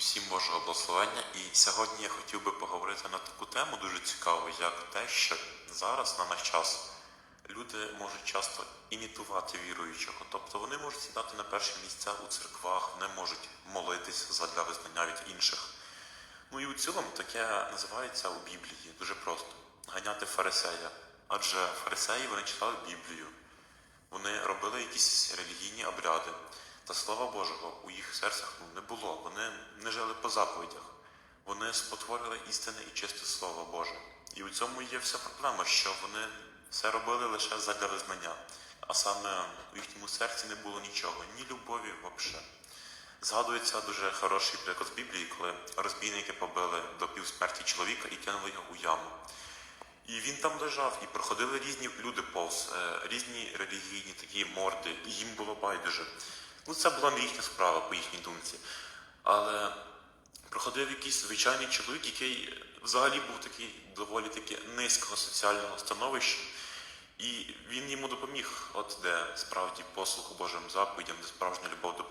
Усім Божого благословення. І сьогодні я хотів би поговорити на таку тему дуже цікаву, як те, що зараз на наш час люди можуть часто імітувати віруючого. Тобто вони можуть сідати на перші місця у церквах, вони можуть молитись задля визнання від інших. Ну і у цілому таке називається у Біблії дуже просто ганяти фарисея. Адже фарисеї вони читали Біблію, вони робили якісь релігійні обряди. Та слава Божого, у їх серцях ну, не було. Вони не жили по заповідях. Вони спотворили істинне і чисте Слово Боже. І у цьому є вся проблема, що вони все робили лише задля визнання, а саме у їхньому серці не було нічого, ні любові взагалі. Згадується дуже хороший приклад з Біблії, коли розбійники побили до півсмерті чоловіка і кинули його у яму. І він там лежав, і проходили різні люди повз, е, різні релігійні такі морди, і їм було байдуже. Ну, це була не їхня справа, по їхній думці. Але проходив якийсь звичайний чоловік, який взагалі був такий доволі таки низького соціального становища, і він йому допоміг, от де справді послуху Божим заповідям, де справжня любов до.